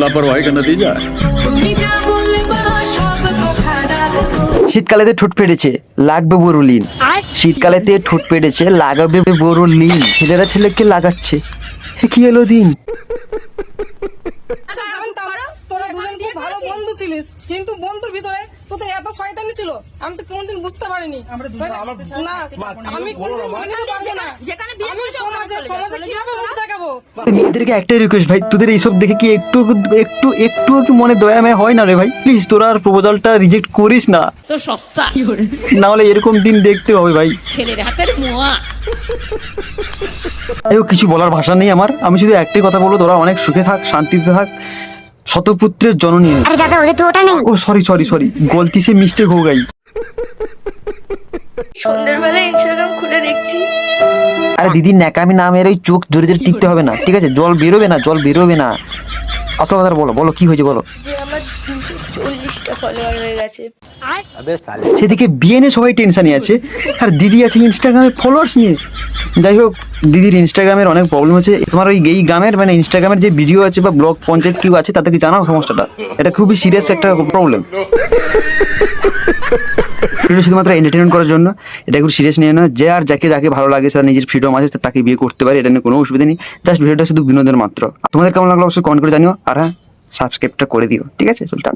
लापरवाही का नतीजा है শীতকালেতে ঠোঁট ফেটেছে লাগবে বরুলিন শীতকালেতে ঠোঁট ফেটেছে লাগাবে বরুলিন ছেলেরা ছেলেকে লাগাচ্ছে হে কি এলো দিন জানতাম তোরা দুজন খুব ভালো বন্ধু ছিলিস কিন্তু বন্ধুর ভিতরে তোদের এত শয়তানি ছিল আমি তো কোনোদিন বুঝতে পারিনি না আমি কোনোদিন মেনে নিতে পারবো না যেখানে বিয়ে আমি করেছে সমাজে ওখানে চলে যা, সমাজে চলে যা, কিভাবে দেখাবো মেয়েদেরকে একটাই রিকোয়েস্ট ভাই তোদের এইসব দেখে কি একটু একটু একটু কি মনে দয়াময় হয় না রে ভাই? প্লিজ তোরা আর প্রপোজালটা রিজেক্ট করিস না। তো সস্তা। না হলে এরকম দিন দেখতে হবে ভাই। ছেলের হাতের মোয়া। হোক, কিছু বলার ভাষা নেই আমার। আমি শুধু একটাই কথা বলব তোরা অনেক সুখে থাক শান্তিতে থাক শতপুত্রের জননী আরে দাদা ওদের তো ওটা নেই। ও সরি সরি সরি গলতি সে মিস্টেক হো গাই সন্ধ্যেবেলা ইনস্টাগ্রাম খুলে আরে দিদি ন্যাকামি না মেরে ওই চোখ ধরে ধরে টিকতে হবে না ঠিক আছে জল বেরোবে না জল বেরোবে না আসল কথা বলো বলো কি হয়েছে বলো হয়ে সেদিকে বিয়ে নিয়ে সবাই টেনশনে আছে আর দিদি আছে ইনস্টাগ্রামে ফলোয়ার্স নিয়ে যাই হোক দিদির ইনস্টাগ্রামের অনেক প্রবলেম আছে তোমার ওই এই গ্রামের মানে ইনস্টাগ্রামের যে ভিডিও আছে বা ব্লগ পঞ্চায়েত কেউ আছে তাদেরকে জানাও সমস্যাটা এটা খুবই সিরিয়াস একটা প্রবলেম ভিডিও শুধুমাত্র এন্টারটেনমেন্ট করার জন্য, এটা একটু সিরিয়াস নিয়ে না যে আর যাকে যাকে ভালো লাগে, তার নিজের ফ্রিডম আছে তাকে বিয়ে করতে পারে, এটা নিয়ে কোনো অসুবিধা নেই। জাস্ট ভিডিওটা শুধু বিনোদন মাত্র। তোমাদের কেমন লাগল অবশ্যই কমেন্ট করে জানিও, আর হ্যাঁ সাবস্ক্রাইবটা করে দিও। ঠিক আছে চলটা